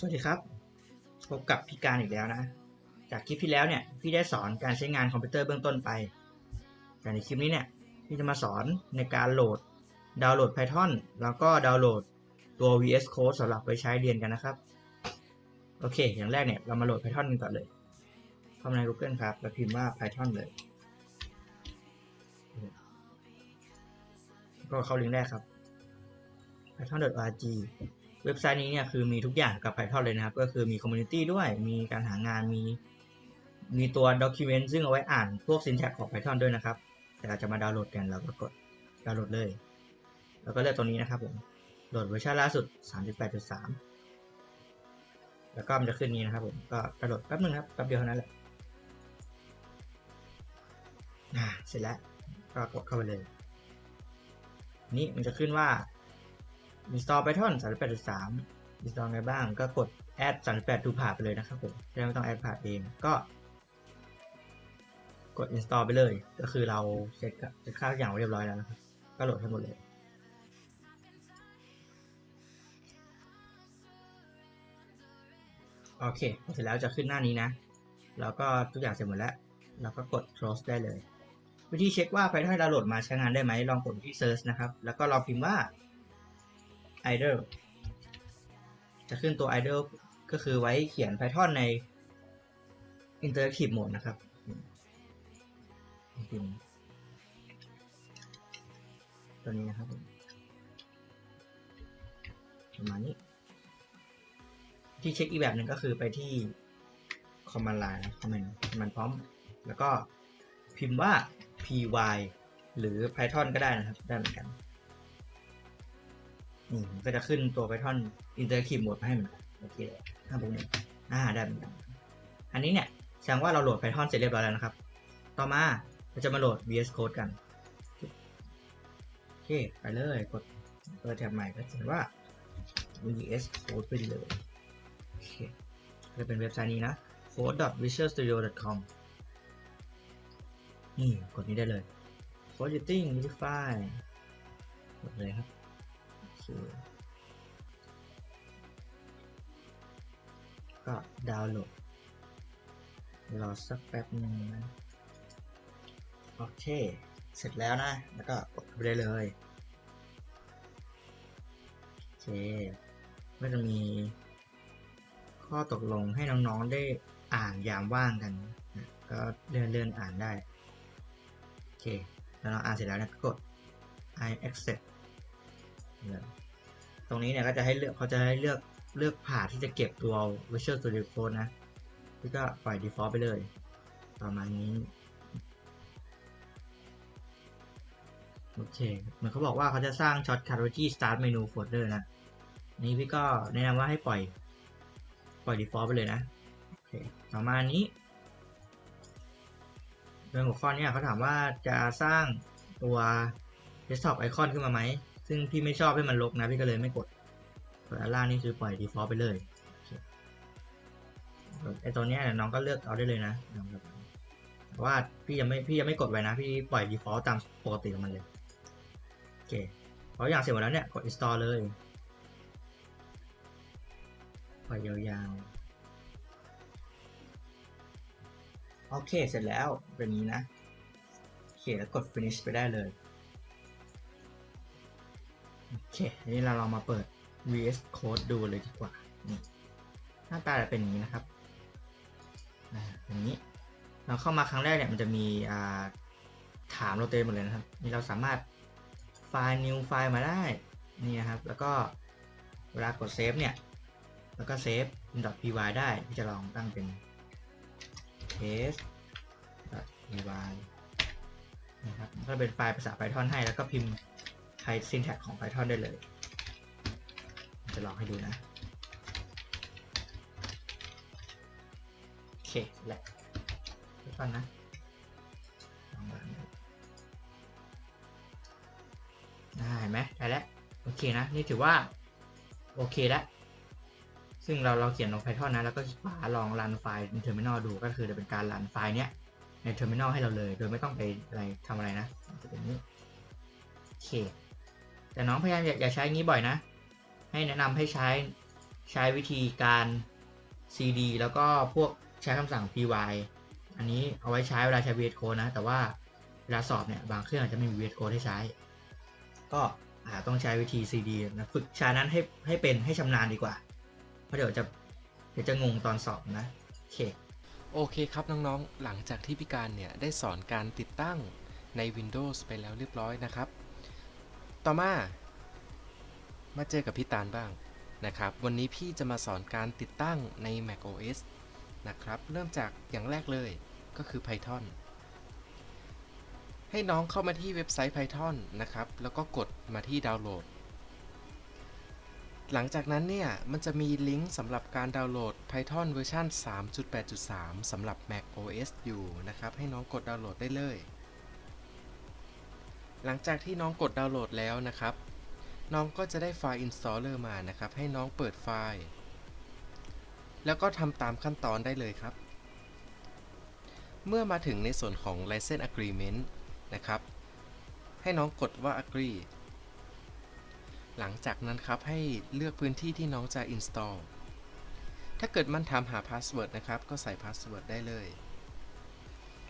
สวัสดีครับ พบกับพี่การอีกแล้วนะ จากคลิปที่แล้วเนี่ยพี่ได้สอนการใช้งานคอมพิวเตอร์เบื้องต้นไป แต่ในคลิปนี้เนี่ยพี่จะมาสอนในการโหลดดาวน์โหลด Python แล้วก็ดาวน์โหลดตัว VS Code สำหรับไปใช้เรียนกันนะครับ โอเค อย่างแรกเนี่ยเรามาโหลด Python กันก่อนเลยเข้ามาใน Google ครับ แล้วพิมพ์ว่า Python เลย ก็เข้าลิงก์แรกครับ python.org เว็บไซต์นี้เนี่ยคือมีทุกอย่างกับ Python เลยนะครับ ก็คือมีคอมมูนิตี้ด้วย มีการหางาน มี มีตัว document ซึ่งเอาไว้อ่านพวก syntax ของ Python ด้วยนะครับ แต่เราจะมาดาวน์โหลดกันเราก็กดดาวน์โหลดเลย แล้วก็เลือกตรงนี้นะครับผม โหลดเวอร์ชันล่าสุด 38.3 แล้วก็มันจะขึ้นนี้นะครับผม ก็ดาวน์โหลดแป๊บนึงครับ แป๊บเดียวเท่านั้นแหละเสร็จแล้ว ก็กดเข้าไปเลย นี่มันจะขึ้นว่า install python 38.3 install ไงบ้างก็กด add 38 to ผ่าไปเลยนะครับผมจะไม่ต้อง add ผ่าเองก็กด install ไปเลย ก็คือเราเช็คเช็คค่าทุกอย่างไว้เรียบร้อยแล้วนะครับ ก็โหลดให้หมดเลย โอเค เสร็จแล้วจะขึ้นหน้านี้นะ แล้วก็ทุกอย่างเสร็จหมดแล้ว เราก็กด close ได้เลย วิธีเช็คว่า Python ดาวน์โหลดมาใช้งานได้ไหม ลองกดที่ search นะครับ แล้วก็ลองพิมพ์ว่า idle จะขึ้นตัว idle ก็คือไว้เขียน Python ใน interactive mode นะครับตัวนี้นะครับประมาณนี้ ที่เช็คอีกแบบหนึ่งก็คือไปที่ command line นะ command command prompt แล้วก็พิมพ์ว่า py หรือ python ก็ได้นะครับ ได้เหมือนกัน นี่มันก็จะขึ้นตัว python interactive mode ให้มันโอเคห้าบุกหนึ่งอ่าได้เหมือนกันอันนี้เนี่ยแสดงว่าเราโหลด python เสร็จเรียบร้อยแล้วนะครับ ต่อมาเราจะมาโหลด VS Code กันโอเคไปเลยกดเปิดแท็บใหม่ก็จะว่า VS Code ไปเลยโอเคจะเป็นเว็บไซต์นี้นะ code.visualstudio.com นี่กดนี้ได้เลย c o d e i t i n g modify กดเลยครับ ก็ดาวน์โหลด รอสักแป๊บหนึ่งนะ โอเค เสร็จแล้วนะ แล้วก็กดไปได้เลยโอเคก็จะมี ข้อตกลงให้น้องๆได้อ่านยามว่างกันนะก็เลื่อนเลื่อนอ่านได้ โอเค แล้วเราอ่านเสร็จแล้วนะก็กด I accept ตรงนี้เนี่ยก็จะให้เลือกเขาจะให้เลือก เลือกผ่าที่จะเก็บตัว Visual Studio Code นะพี่ก็ปล่อย default ไปเลย ประมาณนี้ โอเค เหมือนเขาบอกว่าเขาจะสร้าง shortcut ไว้ที่ start menu folder นะ นี่พี่ก็แนะนำว่าให้ปล่อย ปล่อย default ไปเลยนะ โอเค ต่อมาอันนี้โดยหัวข้อเนี้เขาถามว่าจะสร้างตัว desktop icon ขึ้นมาไหม ซึ่งพี่ไม่ชอบให้มันลกนะ พี่ก็เลยไม่กด ส่วนอันล่างนี่คือปล่อย default ไปเลยไอตัวเนี้ยน้องก็เลือกเอาได้เลยนะแต่ว่าพี่ยังไม่พี่ยังไม่กดไว้นะ พี่ปล่อย default ตามปกติของมันเลย โอเคพออย่างเสร็จหมดแล้วเนี่ย กด install เลยปล่อยยาวๆ โอเค เสร็จแล้วเป็นนี้นะโอเคแล้วกด finish ไปได้เลย โอเคทีนี้เราลองมาเปิด VS Code ดูเลยดีกว่านี่หน้าตาจะเป็นอย่างนี้นะครับอย่างนี้เราเข้ามาครั้งแรกเนี่ยมันจะมีถามเราเต็มหมดเลยนะครับนี่เราสามารถไฟล์ new ไฟล์มาได้นี่นะครับแล้วก็เวลากดเซฟเนี่ยแล้วก็เซฟ .py ได้ที่จะลองตั้งเป็น test .py นะครับก็เป็นไฟล์ภาษา Python ให้แล้วก็พิมพ์ใช้ syntax ของ Python ได้เลย จะลองให้ดูนะ โอเคแหละ Python นะลองมาดูได้เห็นไหมได้แล้ว โอเคนะ นี่ถือว่า โอเคแล้ว ซึ่งเราเราเขียนลง Python นะ แล้วก็ฝาลองรันไฟล์ใน terminal ดูก็คือจะเป็นการรันไฟล์เนี้ยใน terminal ให้เราเลย โดยไม่ต้องไปอะไรทำอะไรนะจะเป็นนี้โอเคแต่น้องพยายามอย่าอย่าใช้งี้บ่อยนะ ให้แนะนำให้ใช้ใช้วิธีการ cd แล้วก็พวกใช้คำสั่ง py อันนี้เอาไว้ใช้เวลาใช้ VS Code นะ แต่ว่าเวลาสอบเนี่ย บางเครื่องอาจจะไม่มี VS Code ให้ใช้ ก็อาต้องใช้วิธี cd นะฝึกใช้นั้นให้ให้เป็นให้ชำนาญดีกว่า เพราะเดี๋ยวจะเดี๋ยวจะงงตอนสอบนะโอเคโอเคครับน้องๆ หลังจากที่พี่การเนี่ยได้สอนการติดตั้งใน Windows ไปแล้วเรียบร้อยนะครับ ต่อมา มาเจอกับพี่ตาลบ้างนะครับ วันนี้พี่จะมาสอนการติดตั้งใน Mac OS นะครับ เริ่มจากอย่างแรกเลยก็คือ Python ให้น้องเข้ามาที่เว็บไซต์ Python นะครับ แล้วก็กดมาที่ดาวน์โหลด หลังจากนั้นเนี่ย มันจะมีลิงก์สำหรับการดาวน์โหลด Python เวอร์ชัน3.8.3สำหรับ Mac OS อยู่นะครับ ให้น้องกดดาวน์โหลดได้เลย หลังจากที่น้องกดดาวน์โหลดแล้วนะครับ น้องก็จะได้ไฟล์ installer มานะครับ ให้น้องเปิดไฟล์ แล้วก็ทำตามขั้นตอนได้เลยครับ เมื่อมาถึงในส่วนของ license agreement นะครับ ให้น้องกดว่า agree หลังจากนั้นครับให้เลือกพื้นที่ที่น้องจะ install ถ้าเกิดมันถามหา password นะครับ ก็ใส่ password ได้เลย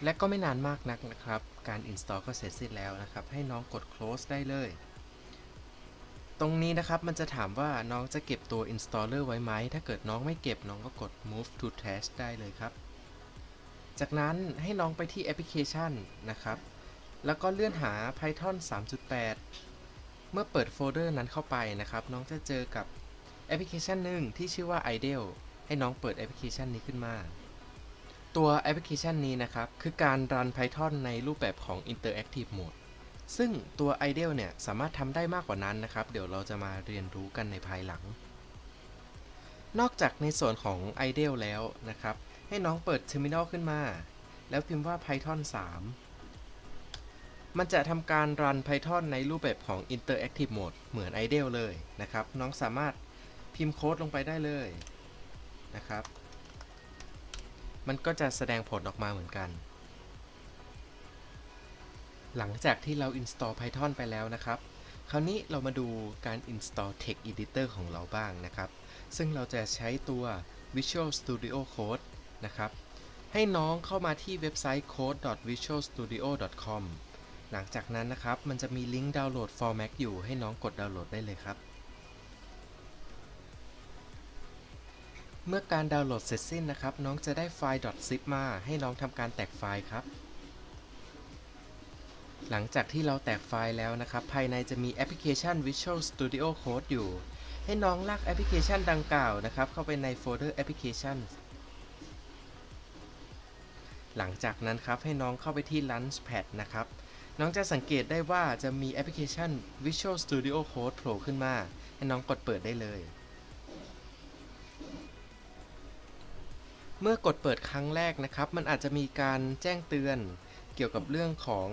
และก็ไม่นานมากนักนะครับ การ install ก็เสร็จสิ้นแล้วนะครับ ให้น้องกด close ได้เลย ตรงนี้นะครับมันจะถามว่าน้องจะเก็บตัว installer ไว้ไหม ถ้าเกิดน้องไม่เก็บน้องก็กด move to trash ได้เลยครับ จากนั้นให้น้องไปที่แอปพลิเคชันนะครับ แล้วก็เลื่อนหา Python 3.8 เมื่อเปิดโฟลเดอร์นั้นเข้าไปนะครับ น้องจะเจอกับแอปพลิเคชันหนึ่งที่ชื่อว่า IDLE ให้น้องเปิดแอปพลิเคชันนี้ขึ้นมา ตัวแอปพลิเคชันนี้นะครับ คือการรัน Python ในรูปแบบของ Interactive Mode ซึ่งตัว IDLE เนี่ยสามารถทำได้มากกว่านั้นนะครับ เดี๋ยวเราจะมาเรียนรู้กันในภายหลัง นอกจากในส่วนของ IDLE แล้วนะครับ ให้น้องเปิด Terminal ขึ้นมา แล้วพิมพ์ว่า Python 3 มันจะทำการรัน Python ในรูปแบบของ Interactive Mode เหมือน IDLE เลยนะครับ น้องสามารถพิมพ์โค้ดลงไปได้เลยนะครับ มันก็จะแสดงผลออกมาเหมือนกัน หลังจากที่เรา install Python ไปแล้วนะครับ คราวนี้เรามาดูการ install Text Editor ของเราบ้างนะครับ ซึ่งเราจะใช้ตัว Visual Studio Code นะครับ ให้น้องเข้ามาที่เว็บไซต์ code.visualstudio.com หลังจากนั้นนะครับ มันจะมีลิงก์ดาวน์โหลด for Mac อยู่ ให้น้องกดดาวน์โหลดได้เลยครับ เมื่อการดาวน์โหลดเสร็จสิ้นนะครับ น้องจะได้ไฟล์ .zip มา ให้น้องทำการแตกไฟล์ครับ หลังจากที่เราแตกไฟล์แล้วนะครับ ภายในจะมีแอปพลิเคชัน Visual Studio Code อยู่ ให้น้องลากแอปพลิเคชันดังกล่าวนะครับ เข้าไปในโฟลเดอร์แอปพลิเคชันหลังจากนั้นครับ ให้น้องเข้าไปที่ Launchpad นะครับ น้องจะสังเกตได้ว่าจะมีแอปพลิเคชัน Visual Studio Code โผล่ขึ้นมา ให้น้องกดเปิดได้เลยเมื่อกดเปิดครั้งแรกนะครับ มันอาจจะมีการแจ้งเตือนเกี่ยวกับเรื่องของ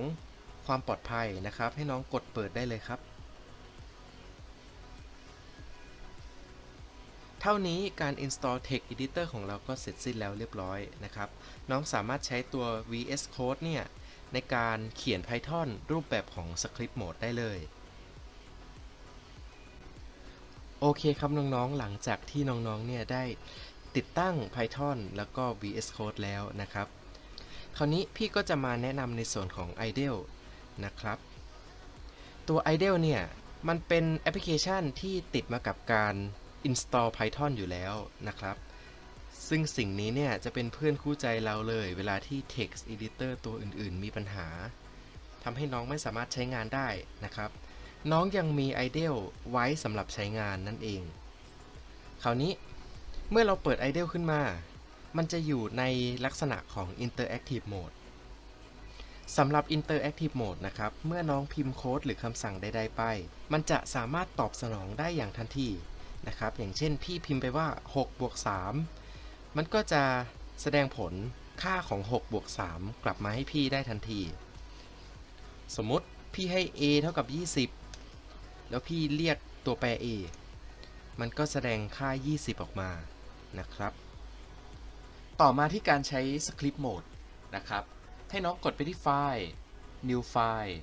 ความปลอดภัยนะครับ ให้น้องกดเปิดได้เลยครับ เท่านี้การ install text editor ของเราก็เสร็จสิ้นแล้วเรียบร้อยนะครับ น้องสามารถใช้ตัว VS Code เนี่ย ในการเขียน Python รูปแบบของ Script Mode ได้เลยโอเคครับน้องๆ หลังจากที่น้องๆ เนี่ยได้ติดตั้ง Python แล้วก็ VS Code แล้วนะครับ คราวนี้พี่ก็จะมาแนะนำในส่วนของ IDLE นะครับ ตัว IDLE เนี่ย มันเป็นแอปพลิเคชันที่ติดมากับการ install Python อยู่แล้วนะครับ ซึ่งสิ่งนี้เนี่ย จะเป็นเพื่อนคู่ใจเราเลย เวลาที่ text editor ตัวอื่นๆ มีปัญหาทำให้น้องไม่สามารถใช้งานได้นะครับ น้องยังมี IDLE ไว้สำหรับใช้งานนั่นเอง คราวนี้เมื่อเราเปิด IDLE ขึ้นมา มันจะอยู่ในลักษณะของ Interactive Mode สำหรับ Interactive Mode นะครับ เมื่อน้องพิมพ์โค้ดหรือคำสั่งใด ๆ ไป มันจะสามารถตอบสนองได้อย่างทันทีนะครับ อย่างเช่นพี่พิมพ์ไปว่า6บวก3มันก็จะแสดงผลค่าของ6บวก3กลับมาให้พี่ได้ทันที สมมติพี่ให้ a เท่ากับ 20 แล้วพี่เรียกตัวแปร a มันก็แสดงค่า 20 ออกมานะครับ ต่อมาที่การใช้ Script Mode นะครับ ให้น้องกดไปที่ไฟล์ New File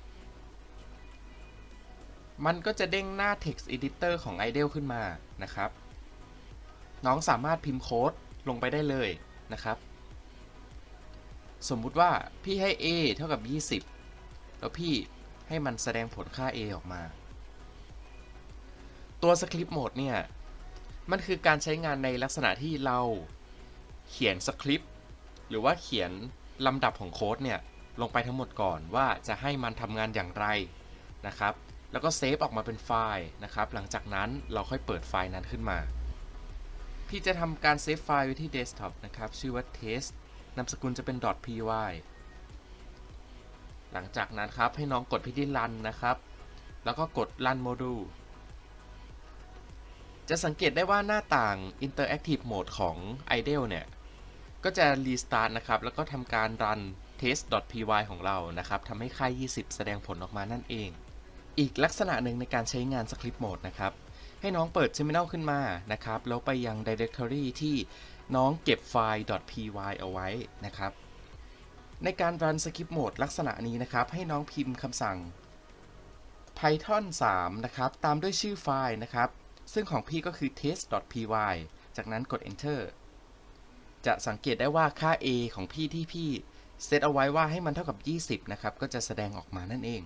มันก็จะเด้งหน้า Text Editor ของ IDLE ขึ้นมานะครับ น้องสามารถพิมพ์โค้ดลงไปได้เลยนะครับ สมมุติว่าพี่ให้ a เท่ากับ 20 แล้วพี่ให้มันแสดงผลค่า a ออกมา ตัวสคริปต์โหมดเนี่ย มันคือการใช้งานในลักษณะที่เราเขียนสคริปต์หรือว่าเขียน ลำดับของโค้ดเนี่ยลงไปทั้งหมดก่อนว่าจะให้มันทำงานอย่างไรนะครับ แล้วก็เซฟออกมาเป็นไฟล์นะครับ หลังจากนั้นเราค่อยเปิดไฟล์นั้นขึ้นมา พี่จะทำการเซฟไฟล์ไว้ที่เดสก์ท็อปนะครับ ชื่อว่า test นามสกุลจะเป็น .py หลังจากนั้นครับให้น้องกดไปที่ run นะครับ แล้วก็กด run module จะสังเกตได้ว่าหน้าต่าง interactive mode ของ idle เนี่ย ก็จะ restart นะครับ แล้วก็ทำการ run test.py ของเรานะครับทำให้ค่า 20 แสดงผลออกมานั่นเอง อีกลักษณะหนึ่งในการใช้งาน script mode นะครับ ให้น้องเปิด terminal ขึ้นมานะครับ แล้วไปยัง directory ที่น้องเก็บไฟล์ .py เอาไว้นะครับ ในการ run script mode ลักษณะนี้นะครับ ให้น้องพิมพ์คำสั่ง python 3 นะครับ ตามด้วยชื่อไฟล์นะครับ ซึ่งของพี่ก็คือ test.py จากนั้นกด enter จะสังเกตได้ว่าค่า a ของพี่ที่พี่เซตเอาไว้ว่าให้มันเท่ากับ 20 นะครับ ก็จะแสดงออกมานั่นเอง